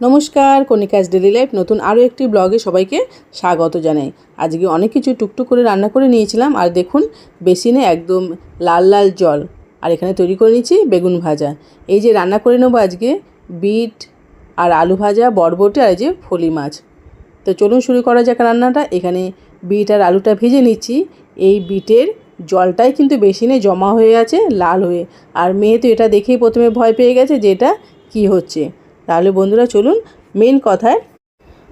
নমস্কার কনিকাজ daily life নতুন আরও একটি ব্লগে সবাইকে স্বাগত জানাই। আজকে অনেক কিছু টুকটুক করে রান্না করে নিয়েছিলাম, আর দেখুন, বেসিনে একদম লাল লাল জল, আর এখানে তৈরি করে নিয়েছি বেগুন ভাজা। এই যে রান্না করে নেব আজকে, বিট আর আলু ভাজা, বরবটি আর যে ফলি মাছ। তো চলুন শুরু করা যাক রান্নাটা। এখানে বিট আর আলুটা ভেজে নিচ্ছি। এই বিটের জলটাই কিন্তু বেসিনে জমা হয়ে আছে, লাল হয়ে। আর মেয়ে তো এটা দেখেই প্রথমে ভয় পেয়ে গেছে যে এটা কী হচ্ছে। তাহলে বন্ধুরা চলুন মেন কথায়।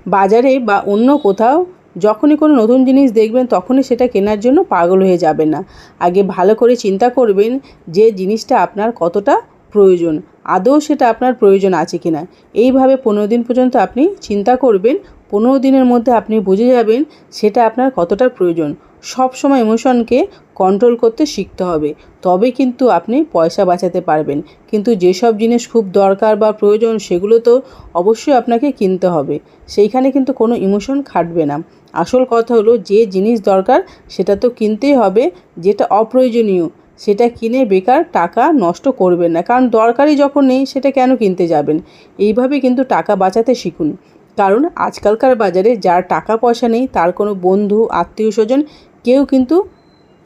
বাজারে বা অন্য কোথাও যখনই কোনো নতুন জিনিস দেখবেন, তখনই সেটা কেনার জন্য পাগল হয়ে যাবেন না। আগে ভালো করে চিন্তা করবেন যে জিনিসটা আপনার কতটা প্রয়োজন, আদৌ সেটা আপনার প্রয়োজন আছে কি না এইভাবে পনেরো দিন পর্যন্ত আপনি চিন্তা করবেন, পনেরো দিনের মধ্যে আপনি বুঝে যাবেন সেটা আপনার কতটা প্রয়োজন। সব সময় ইমোশনকে কন্ট্রোল করতে শিখতে হবে। তবে কিন্তু আপনি পয়সা বাঁচাতে পারবেন। কিন্তু যেসব জিনিস খুব দরকার বা প্রয়োজন, সেগুলো তো অবশ্যই আপনাকে কিনতে হবে। সেইখানে কিন্তু কোনো ইমোশন খাটবে না। আসল কথা হলো, যে জিনিস দরকার, সেটা তো কিনতেই হবে, যেটা অপ্রয়োজনীয়, সেটা কিনে বেকার টাকা নষ্ট করবেন না। কারণ দরকারই যখন নেই, সেটা কেন কিনতে যাবেন? এইভাবে কিন্তু টাকা বাঁচাতে শিখুন। কারণ আজকালকার বাজারে যার টাকা পয়সা নেই, তার কোনো বন্ধু আত্মীয় স্বজন কেউ কিন্তু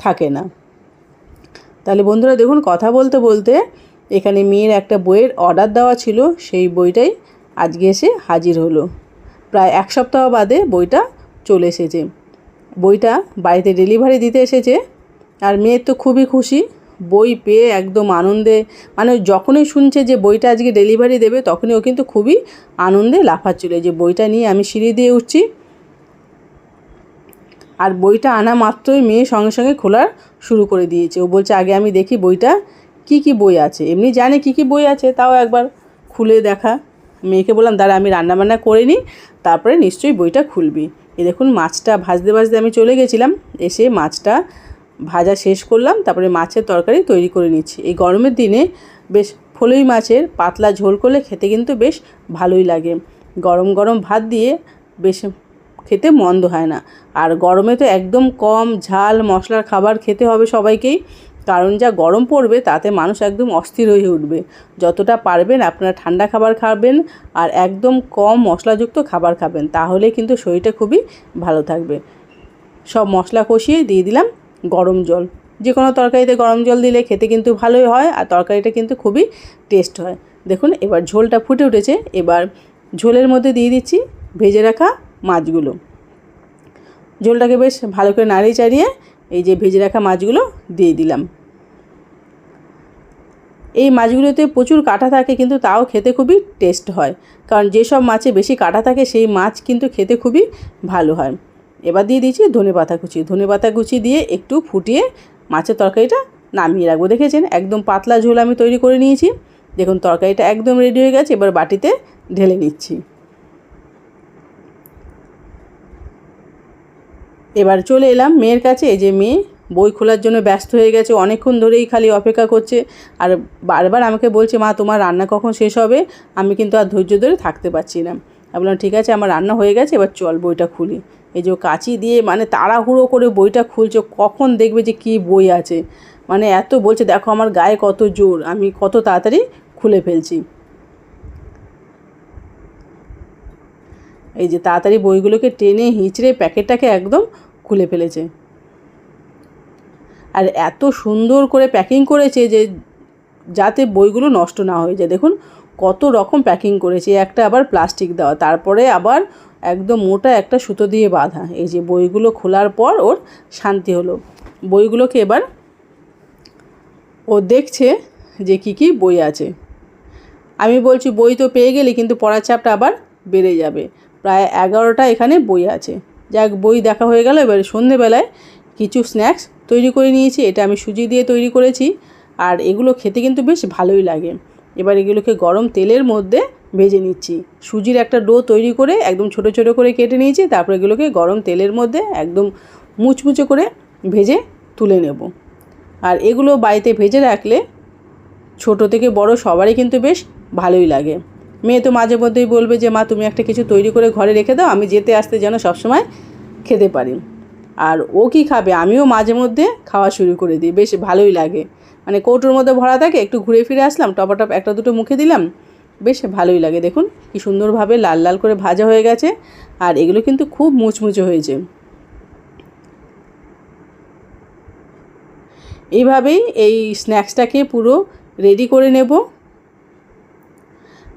থাকে না। তাহলে বন্ধুরা দেখুন, কথা বলতে বলতে এখানে মেয়ের একটা বইয়ের অর্ডার দেওয়া ছিল, সেই বইটাই আজকে এসে হাজির হলো। প্রায় এক সপ্তাহ বাদে বইটা চলে এসেছে। বইটা বাড়িতে ডেলিভারি দিতে এসেছে আর মেয়ের তো খুবই খুশি। বই পেয়ে একদম আনন্দে মানে যখনই শুনছে যে বইটা আজকে ডেলিভারি দেবে, তখনই ও কিন্তু খুবই আনন্দে লাফাচ্ছিল যে বইটা নিয়ে আমি সিঁড়ি দিয়ে উঠছি। আর বইটা আনা মাত্রই মেয়ে সঙ্গে সঙ্গে খোলার শুরু করে দিয়েছে। ও বলছে, আগে আমি দেখি বইটা, কি কি বই আছে? এমনি জানে কি কি বই আছে, তাও একবার খুলে দেখা। মেয়েকে বললাম, দাঁড়া, আমি রান্নাবান্না করে নিই, তারপরে নিশ্চয়ই বইটা খুলবি। এ দেখুন, মাছটা ভাজতে ভাজতে আমি চলে গেছিলাম, এসে মাছটা ভাজা শেষ করলাম, তারপরে মাছের তরকারি তৈরি করে নিচ্ছি। এই গরমের দিনে বেশ ফলই মাছের পাতলা ঝোল করলে খেতে কিন্তু বেশ ভালোই লাগে। গরম গরম ভাত দিয়ে বেশ খেতে মন্দ হয় না। আর গরমে তো একদম কম ঝাল মশলার খাবার খেতে হবে সবাইকেই। কারণ যা গরম পড়বে তাতে মানুষ একদম অস্থির হয়ে উঠবে। যতটা পারবেন আপনারা ঠান্ডা খাবার খাবেন আর একদম কম মশলাযুক্ত খাবার খাবেন, তাহলে কিন্তু শরীরটা খুবই ভালো থাকবে। সব মশলা কষিয়ে দিয়ে দিলাম গরম জল। যে কোনো তরকারিতে গরম জল দিলে খেতে কিন্তু ভালোই হয় আর তরকারিটা কিন্তু খুবই টেস্ট হয়। দেখুন এবার ঝোলটা ফুটে উঠেছে। এবার ঝোলের মধ্যে দিয়ে দিচ্ছি ভেজে রাখা মাছগুলো। ঝোলটাকে বেশ ভালো করে নাড়িয়ে চাড়িয়ে এই যে ভেজে রাখা মাছগুলো দিয়ে দিলাম। এই মাছগুলোতে প্রচুর কাঁটা থাকে কিন্তু তাও খেতে খুবই টেস্ট হয়। কারণ যেসব মাছে বেশি কাঁটা থাকে সেই মাছ কিন্তু খেতে খুবই ভালো হয়। এবার দিয়ে দিয়েছি ধনে পাতা কুচি। ধনে পাতা কুচি দিয়ে একটু ফুটিয়ে মাছের তরকারিটা নামিয়ে রাখব। দেখেছেন? একদম পাতলা ঝোল আমি তৈরি করে নিয়েছি। দেখুন, তরকারিটা একদম রেডি হয়ে গেছে। এবার বাটিতে ঢেলে নিচ্ছি। এবার চলে এলাম মেয়ের কাছে। এই যে মেয়ে, বই খোলার জন্য ব্যস্ত হয়ে গেছে, অনেকক্ষণ ধরেই খালি অপেক্ষা করছে। আর বারবার আমাকে বলছে, মা, তোমার রান্না কখন শেষ হবে? আমি কিন্তু আর ধৈর্য ধরে থাকতে পারছি না। আমি বললাম, ঠিক আছে, আমার রান্না হয়ে গেছে, এবার চল বইটা খুলি। এই যে কাঁচি দিয়ে মানে তাড়াহুড়ো করে বইটা খুলছে, কখন দেখবে যে কী বই আছে। মানে এত বলছে, দেখো, আমার গায়ে কত জোর, আমি কত তাড়াতাড়ি খুলে ফেলছি। এই যে তাড়াতাড়ি বইগুলোকে টেনে হিঁচড়ে প্যাকেটটাকে একদম খুলে ফেলেছে। আর এত সুন্দর করে প্যাকিং করেছে যে যাতে বইগুলো নষ্ট না হয়ে যায়। দেখুন কত রকম প্যাকিং করেছে। একটা আবার প্লাস্টিক দেওয়া, তারপরে আবার একদম মোটা একটা সুতো দিয়ে বাঁধা। এই যে বইগুলো খোলার পর ওর শান্তি হলো। বইগুলোকে এবার ও দেখছে যে কী কী বই আছে। আমি বলছি, বই তো পেয়ে গেলি, কিন্তু পড়ার চাপটা আবার বেড়ে যাবে। প্রায় এগারোটা এখানে বই আছে। যাক, বই দেখা হয়ে গেল, এবার সন্ধেবেলায় কিছু স্ন্যাক্স তৈরি করে নিয়েছি, এটা আমি সুজি দিয়ে তৈরি করেছি, আর এগুলো খেতে কিন্তু বেশ ভালোই লাগে। এবার এগুলোকে গরম তেলের মধ্যে ভেজে নিচ্ছি। সুজির একটা ডো তৈরি করে একদম ছোট ছোট করে কেটে নিয়েছি, তারপর এগুলোকে গরম তেলের মধ্যে একদম মুচমুচে করে ভেজে তুলে নেব। আর এগুলো বাড়িতে ভেজে রাখলে ছোট থেকে বড় সবারই কিন্তু বেশ ভালোই লাগে। মেয়ে তো মাঝে মধ্যেই বলবে যে, মা, তুমি একটা কিছু তৈরি করে ঘরে রেখে দাও, আমি যেতে আসতে যেন সবসময় খেতে পারি। আর ও কি খাবে? আমিও মাঝে মধ্যে খাওয়া শুরু করে দিই, বেশ ভালোই লাগে। মানে কৌটোর মধ্যে ভরা থাকে, একটু ঘুরে ফিরে আসলাম, টপাটপ একটা দুটো মুখে দিলাম, বেশ ভালোই লাগে। দেখুন, কি সুন্দরভাবে লাল লাল করে ভাজা হয়ে গেছে, আর এগুলো কিন্তু খুব মুচমুচে হয়েছে। এইভাবেই এই স্ন্যাক্সটাকে পুরো রেডি করে নেব।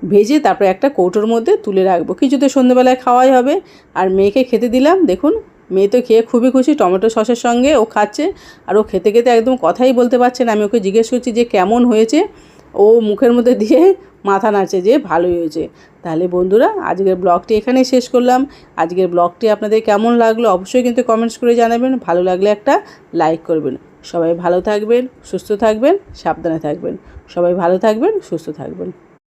ভেজে তারপরে একটা কৌটোর মধ্যে তুলে রাখব। কিছুতে সন্ধ্যেবেলায় খাওয়াই হবে। আর মেয়েকে খেতে দিলাম, দেখুন, মেয়ে তো খেয়ে খুবই খুশি, টমেটো সসের সঙ্গে ও খাচ্ছে। আর ও খেতে খেতে একদম কথাই বলতে পারছে না, আমি ওকে জিজ্ঞেস করছি যে কেমন হয়েছে? ও মুখের মধ্যে দিয়ে মাথা নাড়ছে যে ভালোই হয়েছে। তাহলে বন্ধুরা, আজকের ব্লগটি এখানেই শেষ করলাম। আজকের ব্লগটি আপনাদের কেমন লাগল অবশ্যই কিন্তু কমেন্টস করে জানাবেন। ভালো লাগলে একটা লাইক করবেন। সবাই ভালো থাকবেন, সুস্থ থাকবেন, সাবধানে থাকবেন। সবাই ভালো থাকবেন, সুস্থ থাকবেন।